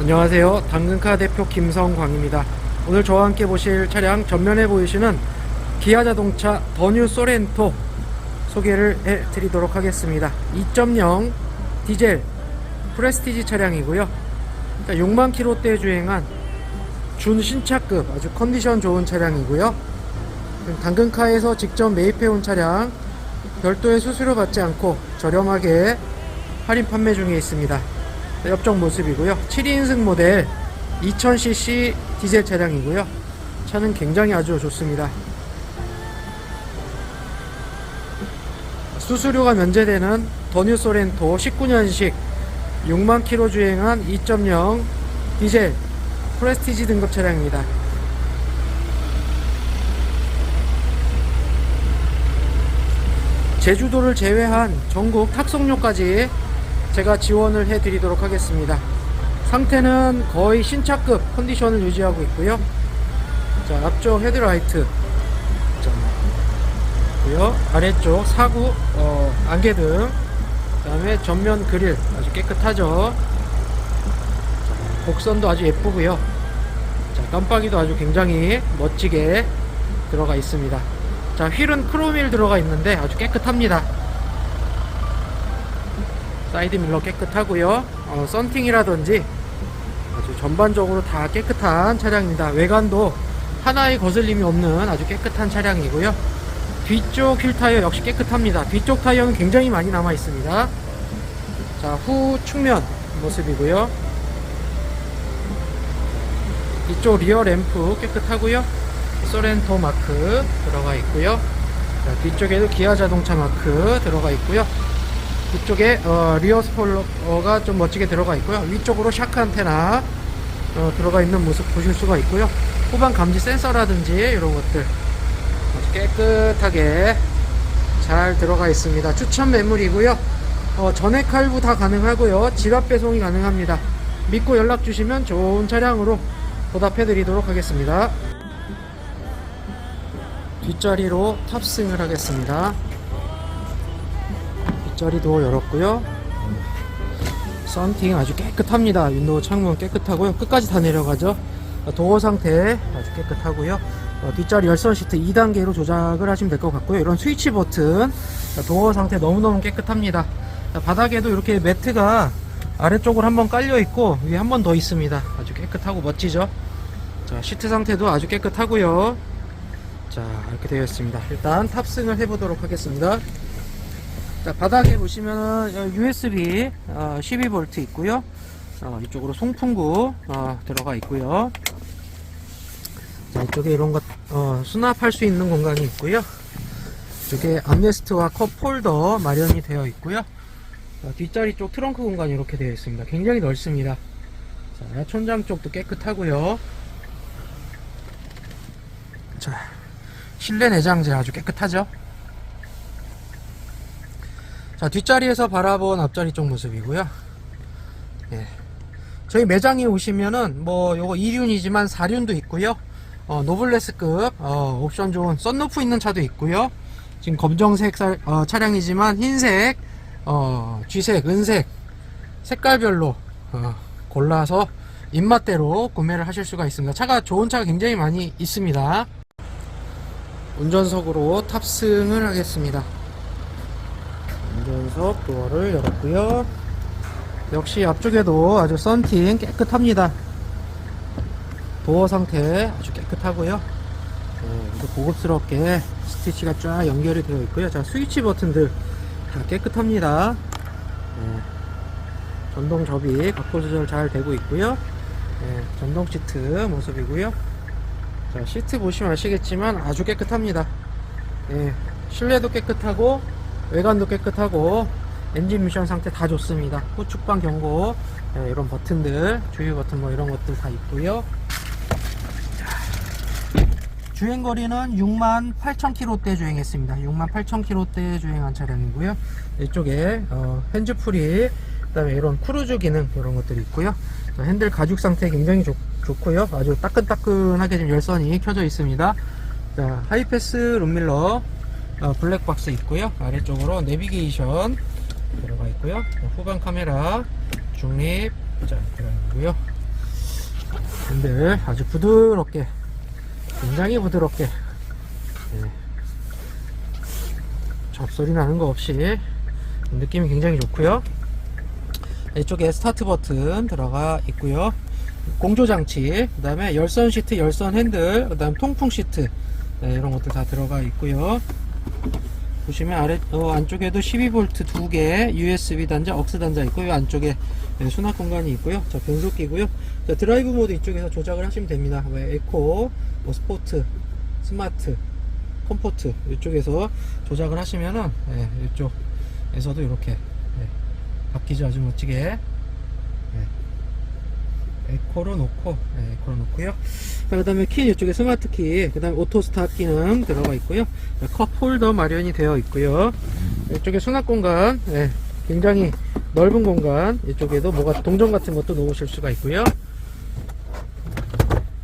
안녕하세요. 당근카 대표 김성광입니다. 오늘 저와 함께 보실 차량 전면에 보이시는 기아 자동차 더뉴 소렌토 소개를 해 드리도록 하겠습니다. 2.0 디젤 프레스티지 차량이고요. 6만 킬로대 주행한 준신차급 아주 컨디션 좋은 차량이고요. 당근카에서 직접 매입해온 차량 별도의 수수료 받지 않고 저렴하게 할인 판매 중에 있습니다. 옆쪽 모습이고요. 7인승 모델 2000cc 디젤 차량이고요. 차는 굉장히 아주 좋습니다. 수수료가 면제되는 더뉴 소렌토 19년식 6만 킬로 주행한 2.0 디젤 프레스티지 등급 차량입니다. 제주도를 제외한 전국 탑승료까지 제가 지원을 해 드리도록 하겠습니다. 상태는 거의 신차급 컨디션을 유지하고 있고요. 자, 앞쪽 헤드라이트. 자, 고요 아래쪽 사구 어, 안개등. 그다음에 전면 그릴 아주 깨끗하죠. 자, 곡선도 아주 예쁘고요. 자, 깜빡이도 아주 굉장히 멋지게 들어가 있습니다. 자, 휠은 크롬일 들어가 있는데 아주 깨끗합니다. 사이드 밀러 깨끗하고요. 어, 썬팅이라든지 아주 전반적으로 다 깨끗한 차량입니다. 외관도 하나의 거슬림이 없는 아주 깨끗한 차량이고요. 뒤쪽 휠 타이어 역시 깨끗합니다. 뒤쪽 타이어는 굉장히 많이 남아 있습니다. 자, 후 측면 모습이고요. 이쪽 리어 램프 깨끗하고요. 소렌토 마크 들어가 있고요. 자, 뒤쪽에도 기아 자동차 마크 들어가 있고요. 뒤쪽에 어, 리어 스포일러가 좀 멋지게 들어가 있고요. 위쪽으로 샤크 안테나 어, 들어가 있는 모습 보실 수가 있고요. 후방 감지 센서라든지 이런 것들 아주 깨끗하게 잘 들어가 있습니다. 추천 매물이고요. 어, 전액 할부 다 가능하고요. 지갑 배송이 가능합니다. 믿고 연락 주시면 좋은 차량으로 보답해 드리도록 하겠습니다. 뒷자리로 탑승을 하겠습니다. 뒷자리도 열었고요. 썬팅 아주 깨끗합니다. 윈도우 창문 깨끗하고요. 끝까지 다 내려가죠. 도어 상태 아주 깨끗하고요. 어, 뒷자리 열선 시트 2단계로 조작을 하시면 될 것 같고요. 이런 스위치 버튼 자, 도어 상태 너무너무 깨끗합니다. 자, 바닥에도 이렇게 매트가 아래쪽으로 한번 깔려 있고 위에 한 번 더 있습니다. 아주 깨끗하고 멋지죠. 자, 시트 상태도 아주 깨끗하고요. 자, 이렇게 되어 있습니다. 일단 탑승을 해보도록 하겠습니다. 자, 바닥에 보시면은 USB 어, 12V 있고요. 어, 이쪽으로 송풍구 어, 들어가 있고요. 자, 이쪽에 이런 것 어, 수납할 수 있는 공간이 있고요. 이쪽에 암레스트와 컵 폴더 마련이 되어 있고요. 자, 뒷자리 쪽 트렁크 공간이 이렇게 되어 있습니다. 굉장히 넓습니다. 자, 천장 쪽도 깨끗하고요. 자, 실내 내장재 아주 깨끗하죠? 자, 뒷자리에서 바라본 앞자리 쪽 모습이고요. 예. 저희 매장에 오시면은 뭐 요거 2륜이지만 4륜도 있고요. 어, 노블레스급 어, 옵션 좋은 썬루프 있는 차도 있고요. 지금 검정색 살, 어, 차량이지만 흰색, 어, 쥐색, 은색 색깔별로 어, 골라서 입맛대로 구매를 하실 수가 있습니다. 차가 좋은 차가 굉장히 많이 있습니다. 운전석으로 탑승을 하겠습니다. 운전석 도어를 열었고요. 역시 앞쪽에도 아주 썬팅 깨끗합니다. 도어 상태 아주 깨끗하고요. 네, 고급스럽게 스티치가 쫙 연결이 되어 있고요. 자, 스위치 버튼들 다 깨끗합니다. 네, 전동 접이 각도 조절 잘 되고 있고요. 네, 전동 시트 모습이고요. 자, 시트 보시면 아시겠지만 아주 깨끗합니다. 예, 실내도 깨끗하고 외관도 깨끗하고 엔진 미션 상태 다 좋습니다. 후축방 경고 예, 이런 버튼들 주유 버튼 뭐 이런 것들 다 있고요. 자, 주행 거리는 6만 8천 킬로대 주행했습니다. 6만 8천 킬로대 주행한 차량이고요. 이쪽에 어, 핸즈프리 그 다음에 이런 크루즈 기능 이런 것들이 있고요. 자, 핸들 가죽 상태 굉장히 좋, 좋고요. 아주 따끈따끈하게 지금 열선이 켜져 있습니다. 자, 하이패스 룸밀러 어, 블랙박스 있고요. 아래쪽으로 내비게이션 들어가 있고요. 후방 카메라 중립 자 들어가 있고요. 핸들 아주 부드럽게 굉장히 부드럽게 예. 잡소리 나는 거 없이 느낌이 굉장히 좋고요 이쪽에 스타트 버튼 들어가 있고요 공조 장치 그 다음에 열선 시트 열선 핸들 그 다음 통풍 시트 네, 이런 것들 다 들어가 있고요 보시면 아래 어, 안쪽에도 12V 두 개 USB 단자 억스 단자 있고 요. 안쪽에 네, 수납 공간이 있고요. 자 변속기고요. 자, 드라이브 모드 이쪽에서 조작을 하시면 됩니다. 뭐, 에코 뭐, 스포트 스마트 컴포트 이쪽에서 조작을 하시면은 네, 이쪽에서도 이렇게 네, 바뀌죠. 아주 멋지게. 네. 에코로 놓고 네, 에코로 놓고요. 그 다음에 키 이쪽에 스마트 키그 다음에 오토 스타트 기능 들어가 있고요. 컵 홀더 마련이 되어 있고요. 이쪽에 수납 공간 네, 굉장히 넓은 공간 이쪽에도 뭐가 동전 같은 것도 놓으실 수가 있고요.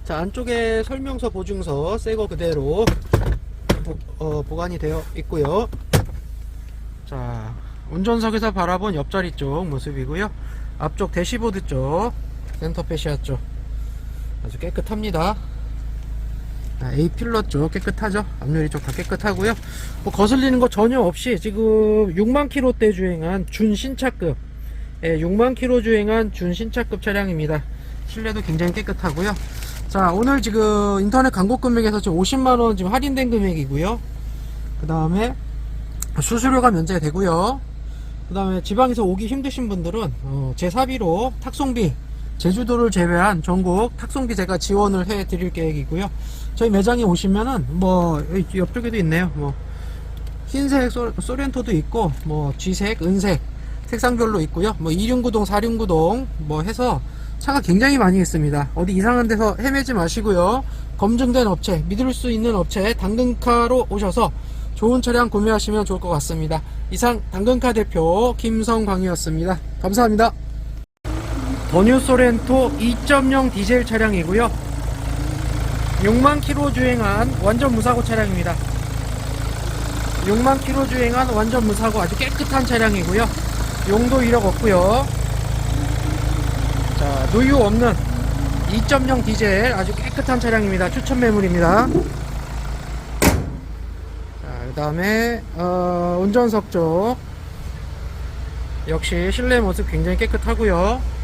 자 안쪽에 설명서 보증서 새 거 그대로 보, 어, 보관이 되어 있고요. 자 운전석에서 바라본 옆자리 쪽 모습이고요. 앞쪽 대시보드 쪽 센터페시아 쪽 아주 깨끗합니다. 아, A 필러 쪽 깨끗하죠? 앞유리 쪽 다 깨끗하고요. 뭐 거슬리는 거 전혀 없이 지금 6만 킬로대 주행한 준신차급. 예, 6만 킬로 주행한 준신차급 차량입니다. 실내도 굉장히 깨끗하고요. 자 오늘 지금 인터넷 광고 금액에서 지금 50만원 지금 할인된 금액이고요. 그 다음에 수수료가 면제되고요. 그 다음에 지방에서 오기 힘드신 분들은 어, 제 사비로 탁송비 제주도를 제외한 전국 탁송비 제가 지원을 해 드릴 계획이고요. 저희 매장에 오시면은 뭐 옆쪽에도 있네요. 뭐 흰색 소, 소렌토도 있고 뭐 쥐색 은색 색상별로 있고요. 뭐 2륜구동 4륜구동 뭐 해서 차가 굉장히 많이 있습니다. 어디 이상한 데서 헤매지 마시고요. 검증된 업체 믿을 수 있는 업체 당근카로 오셔서 좋은 차량 구매하시면 좋을 것 같습니다. 이상 당근카 대표 김성광이었습니다. 감사합니다 더뉴 소렌토 2.0 디젤 차량이고요. 6만 킬로 주행한 완전 무사고 차량입니다. 6만 킬로 주행한 완전 무사고 아주 깨끗한 차량이고요. 용도 이력 없고요. 자 누유 없는 2.0 디젤 아주 깨끗한 차량입니다. 추천 매물입니다. 자 그 다음에 어, 운전석 쪽. 역시 실내 모습 굉장히 깨끗하고요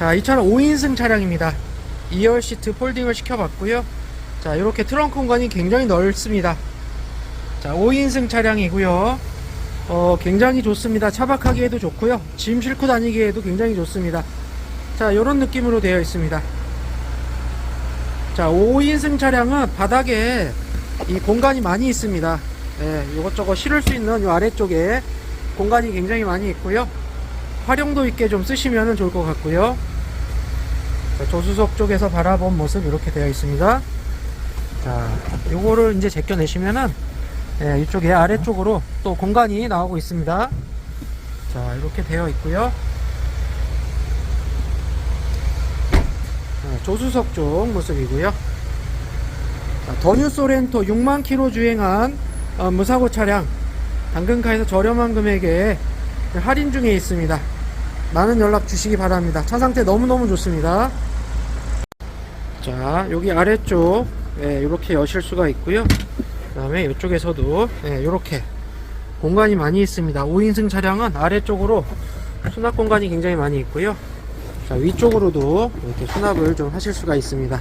자, 이 차는 5인승 차량입니다. 2열 시트 폴딩을 시켜봤고요. 자, 이렇게 트렁크 공간이 굉장히 넓습니다. 자, 5인승 차량이고요. 어, 굉장히 좋습니다. 차박하기에도 좋고요. 짐 싣고 다니기에도 굉장히 좋습니다. 자, 이런 느낌으로 되어 있습니다. 자, 5인승 차량은 바닥에 이 공간이 많이 있습니다. 예, 이것저것 실을 수 있는 이 아래쪽에 공간이 굉장히 많이 있고요. 활용도 있게 좀 쓰시면 좋을 것 같고요. 자, 조수석 쪽에서 바라본 모습 이렇게 되어 있습니다. 자, 요거를 이제 제껴내시면은 예, 이쪽에 아래쪽으로 또 공간이 나오고 있습니다. 자, 이렇게 되어 있고요. 자, 조수석 쪽 모습이고요. 자, 더뉴 소렌토 6만 킬로 주행한 어, 무사고 차량 당근카에서 저렴한 금액에 할인 중에 있습니다. 많은 연락 주시기 바랍니다. 차 상태 너무너무 좋습니다. 자, 여기 아래쪽 예, 이렇게 여실 수가 있고요. 그 다음에 이쪽에서도 예, 이렇게 공간이 많이 있습니다. 5인승 차량은 아래쪽으로 수납 공간이 굉장히 많이 있고요. 자, 위쪽으로도 이렇게 수납을 좀 하실 수가 있습니다.